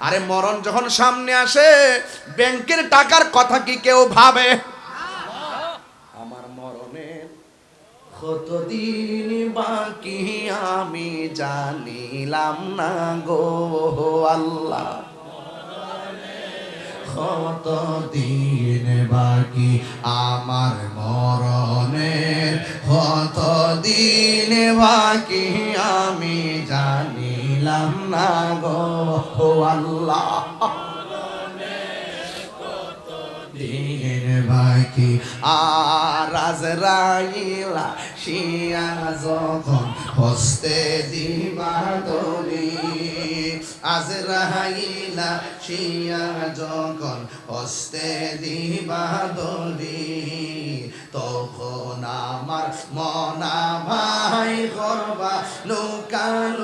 আরে মরণ যখন সামনে আসে, ব্যাংকের টাকার কথা কি কেউ ভাবে? আমার কতদিন বাকি আমি জানিলাম না গো আল্লাহ। কতদিন বাকি আমার মরণের কতদিন বাকি আমি জানিলাম না গো আল্লাহ। দিন বাকি আর শিয়া যখন হস্তে দিবা দলি আজরাইলা শিয়া যখন হস্তে দিবা দলি তখন আমার মনা ভাই করবা আমি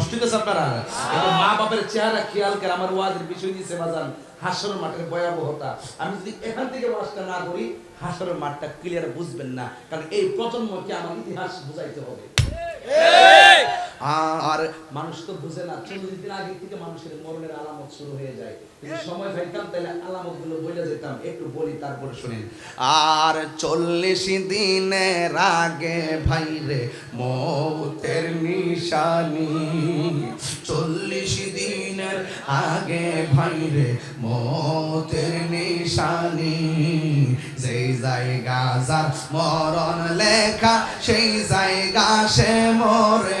কষ্ট হইতেছে আপনারা এবার মা বাপের চেহারা খেয়াল করে আমার ওয়াজের বিষয় দিয়েছে বাজান হাসর মাঠের ভয়াবহতা। আমি যদি এখান থেকে ওয়াজটা না করি হাসরের মাঠটা ক্লিয়ার বুঝবেন না। কারণ এই প্রজন্মকে আমার ইতিহাস বুঝাইতে হবে। আর মানুষ তো বুঝে না চল্লিশ দিন আগে থেকে মানুষের মরণের আলামত শুরু হয়ে যায়। সময় পাইতাম তাহলে আলামতগুলো বলে যেতাম। একটু বলি তারপরে শুনেন আর চল্লিশ দিনের আগে ভাইরে মৌতের নিশানি। চল্লিশ দিনের আগে ভাইরে মৌতের নিশানি। যেই জায়গা যার মরণ লেখা সেই জায়গা সে মরে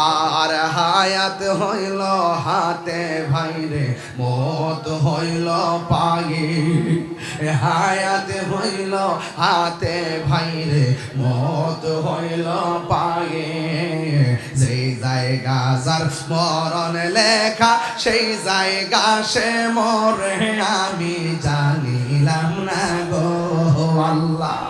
আর হায়াত হইল হাতে ভাইরে, মত হইল পাগে। হায়াত হইল হাতে ভাইরে, মত হইল পাগে। যেই জায়গা যার মরণ লেখা, সেই জায়গা সে মরে, আমি জানিলাম না গো আল্লাহ।